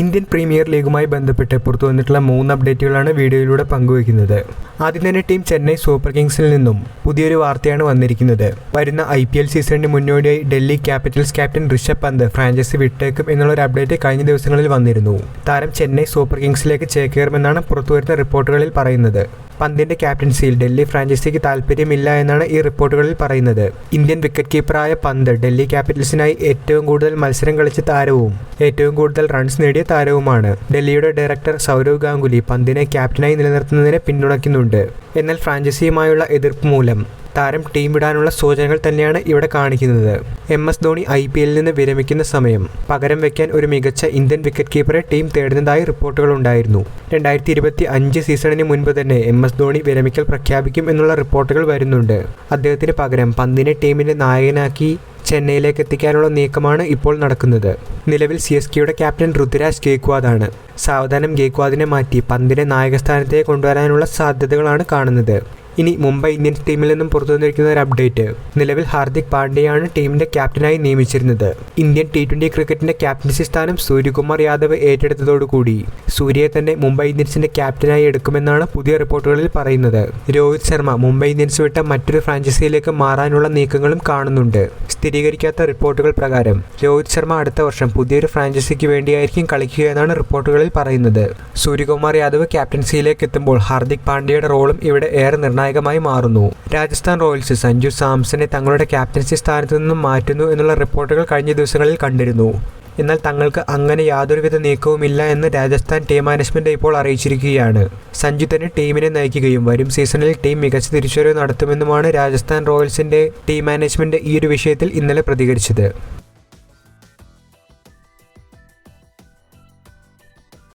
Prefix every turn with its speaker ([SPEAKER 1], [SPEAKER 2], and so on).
[SPEAKER 1] Indian premier ലീഗുമായി ബന്ധപ്പെട്ട് പുറത്തു വന്നിട്ടുള്ള മൂന്ന് അപ്ഡേറ്റുകളാണ് വീഡിയോയിലൂടെ പങ്കുവയ്ക്കുന്നത്. ആദ്യം തന്നെ ടീം ചെന്നൈ സൂപ്പർ കിങ്സിൽ നിന്നും പുതിയൊരു വാർത്തയാണ് വന്നിരിക്കുന്നത്. വരുന്ന ഐ പി എൽ സീസണിന് മുന്നോടിയായി Delhi Capitals captain Rishabh Pant franchise വിട്ടേക്കും എന്നുള്ള ഒരു അപ്ഡേറ്റ് കഴിഞ്ഞ ദിവസങ്ങളിൽ വന്നിരുന്നു. താരം ചെന്നൈ സൂപ്പർ കിങ്സിലേക്ക് ചേക്കേറുമെന്നാണ് പുറത്തുവരുന്ന റിപ്പോർട്ടുകളിൽ പറയുന്നത്. പന്തിന്റെ ക്യാപ്റ്റൻസിയിൽ ഡൽഹി ഫ്രാഞ്ചൈസിക്ക് താല്പര്യമില്ല എന്നാണ് ഈ റിപ്പോർട്ടുകളിൽ പറയുന്നത്. ഇന്ത്യൻ വിക്കറ്റ് കീപ്പറായ പന്ത് ഡൽഹി ക്യാപിറ്റൽസിനായി ഏറ്റവും കൂടുതൽ മത്സരം കളിച്ച താരവും ഏറ്റവും കൂടുതൽ റൺസ് നേടിയ താരവുമാണ്. ഡൽഹിയുടെ ഡയറക്ടർ സൗരവ് ഗാംഗുലി പന്തിനെ ക്യാപ്റ്റനായി നിലനിർത്തുന്നതിനെ പിന്തുണയ്ക്കുന്നുണ്ട്. എന്നാൽ ഫ്രാഞ്ചൈസിയുമായുള്ള എതിർപ്പ് മൂലം താരം ടീം വിടാനുള്ള സൂചനകൾ തന്നെയാണ് ഇവിടെ കാണിക്കുന്നത്. M S Dhoni I P എല്ലിൽ നിന്ന് വിരമിക്കുന്ന സമയം. പകരം വയ്ക്കാൻ ഒരു മികച്ച ഇന്ത്യൻ വിക്കറ്റ് കീപ്പറെ ടീം തേടുന്നതായി റിപ്പോർട്ടുകൾ ഉണ്ടായിരുന്നു രണ്ടായിരത്തി ഇരുപത്തി അഞ്ച് സീസണിന് മുൻപ് തന്നെ എം എസ് ധോണി വിരമിക്കൽ പ്രഖ്യാപിക്കും എന്നുള്ള റിപ്പോർട്ടുകൾ വരുന്നുണ്ട്. അദ്ദേഹത്തിന് പകരം പന്തിനെ ടീമിന്റെ നായകനാക്കി ചെന്നൈയിലേക്ക് എത്തിക്കാനുള്ള നീക്കമാണ് ഇപ്പോൾ നടക്കുന്നത്. നിലവിൽ സി എസ് കെയുടെ ക്യാപ്റ്റൻ ഋതുരാജ് ഗേക്വാദാണ് സാവധാനം ഗേക്വാദിനെ മാറ്റി പന്തിനെ നായകസ്ഥാനത്തേക്ക് കൊണ്ടുവരാനുള്ള സാധ്യതകളാണ് കാണുന്നത്. ഇനി മുംബൈ ഇന്ത്യൻസ് ടീമിൽ നിന്നും പുറത്തു വന്നിരിക്കുന്ന ഒരു അപ്ഡേറ്റ്. നിലവിൽ ഹാർദിക് പാണ്ഡ്യയാണ് ടീമിന്റെ ക്യാപ്റ്റനായി നിയമിച്ചിരുന്നത്. ഇന്ത്യൻ ടി ട്വന്റി ക്രിക്കറ്റിന്റെ ക്യാപ്റ്റൻസി സ്ഥാനം സൂര്യകുമാർ യാദവ് ഏറ്റെടുത്തതോടുകൂടി. സൂര്യയെ തന്നെ മുംബൈ ഇന്ത്യൻസിന്റെ ക്യാപ്റ്റനായി എടുക്കുമെന്നാണ് പുതിയ റിപ്പോർട്ടുകളിൽ പറയുന്നത്. രോഹിത് ശർമ്മ മുംബൈ ഇന്ത്യൻസ് വിട്ട മറ്റൊരു ഫ്രാഞ്ചൈസിയിലേക്ക് മാറാനുള്ള നീക്കങ്ങളും കാണുന്നുണ്ട്. സ്ഥിരീകരിക്കാത്ത റിപ്പോർട്ടുകൾ പ്രകാരം രോഹിത് ശർമ്മ അടുത്ത വർഷം പുതിയൊരു ഫ്രാഞ്ചൈസിക്ക് വേണ്ടിയായിരിക്കും കളിക്കുക എന്നാണ് റിപ്പോർട്ടുകളിൽ പറയുന്നത്. സൂര്യകുമാർ യാദവ് ക്യാപ്റ്റൻസിയിലേക്ക് എത്തുമ്പോൾ ഹാർദിക് പാണ്ഡ്യയുടെ റോളും ഇവിടെ ഏറെ നിർണായകമായി മാറുന്നു. രാജസ്ഥാൻ റോയൽസ് സഞ്ജു സാംസനെ തങ്ങളുടെ ക്യാപ്റ്റൻസി സ്ഥാനത്തു നിന്നും മാറ്റുന്നു എന്നുള്ള റിപ്പോർട്ടുകൾ കഴിഞ്ഞ ദിവസങ്ങളിൽ കണ്ടിരുന്നു. എന്നാൽ തങ്ങൾക്ക് അങ്ങനെ യാതൊരുവിധ നീക്കവുമില്ല എന്ന് രാജസ്ഥാൻ ടീം മാനേജ്മെന്റ് ഇപ്പോൾ അറിയിച്ചിരിക്കുകയാണ്. സഞ്ജു തന്നെ ടീമിനെ നയിക്കുകയും വരും സീസണിൽ ടീം മികച്ച തിരിച്ചുവരവ് നടത്തുമെന്നുമാണ് രാജസ്ഥാൻ റോയൽസിന്റെ ടീം മാനേജ്മെന്റ് ഈ ഒരു വിഷയത്തിൽ ഇന്നലെ പ്രതികരിച്ചത്.